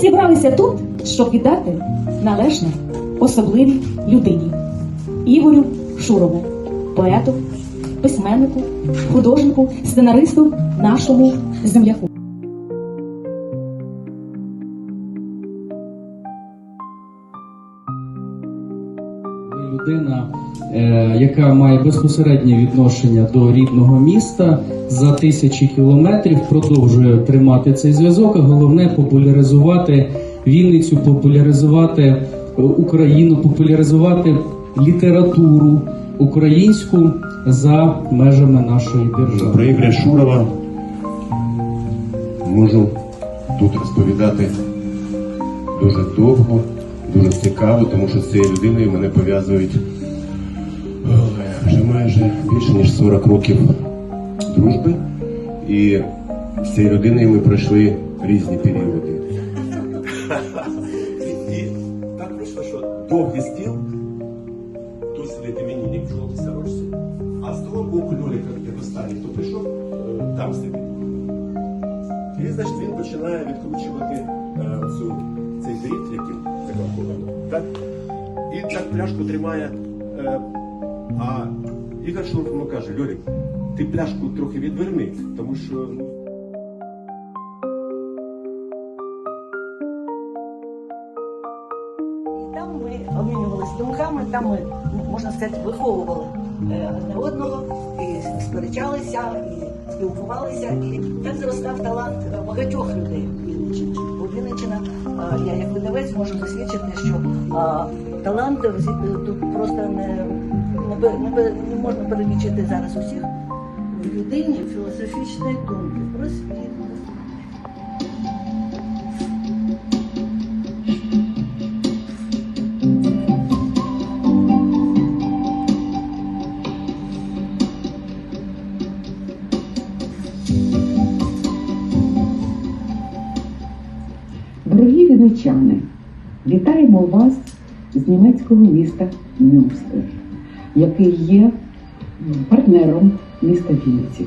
Зібралися тут, щоб віддати належне особливій людині Ігорю Шурову, поету, письменнику, художнику, сценаристу, нашому земляку. Людина, е, яка має безпосереднє відношення до рідного міста за тисячі кілометрів, продовжує тримати цей зв'язок. А головне популяризувати Вінницю, популяризувати е, Україну, популяризувати літературу українську за межами нашої держави. Про Ігоря Шурова можу тут розповідати дуже довго, дуже цікаво, тому що з цією людиною мене пов'язують вже майже більше ніж 40 років дружби. І з цією людиною ми пройшли різні періоди. І так вийшло, що довгий стіл, тут сидить іменинник в жовтій сорочці, а з того боку Льоліка, як останній, хто прийшов, е, там сидить. І, значить, він починає відкручувати е, цю, цей дріт, яким заколковано. Так? І так пляшку тримає. Е, а Ігор Шуров каже, Льолік, ти пляшку трохи відверни, тому що ну, там ми обмінювалися думками, там ми, можна сказати, виховували е, одне одного, і сперечалися, і спілкувалися. І так зростав талант багатьох людей. Е, я як видавець можу засвідчити, що е, талант е, тут просто не, не, не, можна перелічити зараз усіх. В людині філософічної думки, про вінничани, вітаємо вас з німецького міста Мюнстер, який є партнером міста Вінниці.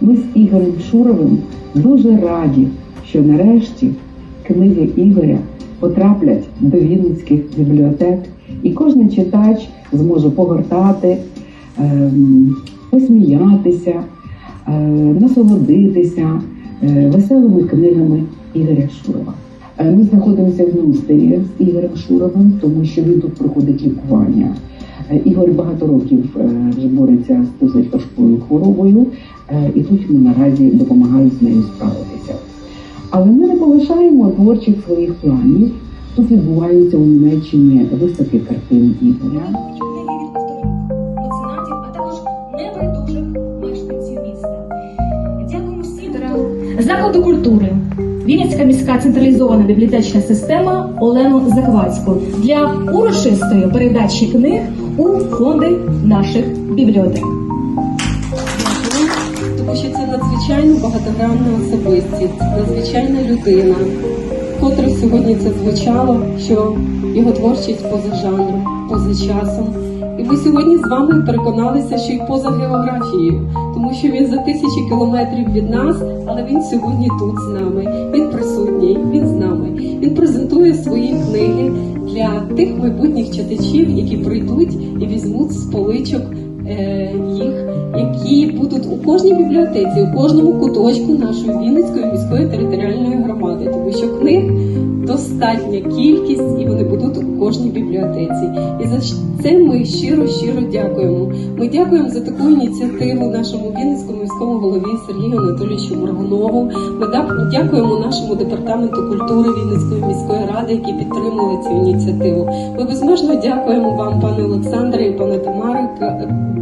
Ми з Ігорем Шуровим дуже раді, що нарешті книги Ігоря потраплять до вінницьких бібліотек, і кожен читач зможе погортати, ем, посміятися, е, насолодитися е, веселими книгами Ігоря Шурова. Е, Ми знаходимося в Мюнстері з Ігорем Шуровим, тому що він тут проходить лікування. Е, Ігор багато років е, вже бореться з досить важкою хворобою, і тут йому наразі допомагають з нею справитися. Але ми не полишаємо творчих своїх планів. Тут відбуваються у Німеччині виставки картин Ігоря. закладу культури. Вінницька міська централізована бібліотечна система Олену Заквацьку для урочистої передачі книг у фонди наших бібліотек. Тому що це надзвичайно багатогранна особистість, надзвичайна людина. Котре сьогодні це звучало, що його творчість поза жанром, поза часом. І ви сьогодні з вами переконалися, що й поза географією, тому що він за тисячі кілометрів від нас, але він сьогодні тут з нами. Він присутній, він з нами. Він презентує свої книги для тих майбутніх читачів, які прийдуть і візьмуть з поличок е, їх, будуть у кожній бібліотеці, у кожному куточку нашої Вінницької міської територіальної громади, тому що книг достатня кількість, і вони будуть у кожній бібліотеці. І за це ми щиро щиро дякуємо. Ми дякуємо за таку ініціативу нашому Вінницькому міському голові Сергію Анатолійовичу Моргунову. Ми дякуємо нашому департаменту культури Вінницької міської ради, які підтримали цю ініціативу. Ми безмежно дякуємо вам, пане Олександре і пане Тамара,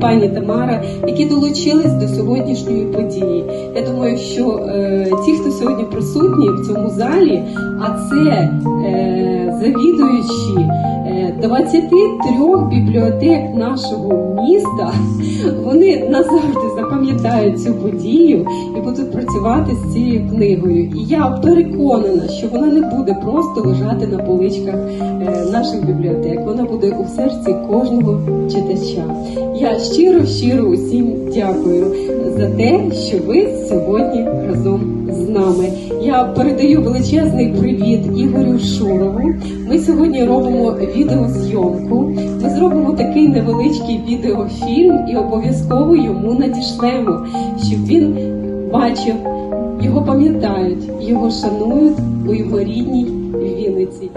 пані Тамара, які долучились до сьогоднішньої події. Я думаю, що е, ті, хто сьогодні присутні в цьому залі, а це е, завідуючі е, 23 бібліотек нашого міста вони назавжди запам'ятають цю подію і будуть працювати з цією книгою. І я переконана, що вона не буде просто лежати на поличках е, наших бібліотек. Вона буде у серці кожного читача. Я щиро, щиро усім дякую за те, що ви сьогодні разом з нами. Я передаю величезний привіт Ігорю Шурову. Ми сьогодні робимо відеозйомку. Зробимо такий невеличкий відеофільм і обов'язково йому надішлемо, щоб він бачив, його пам'ятають, його шанують у його рідній Вінниці.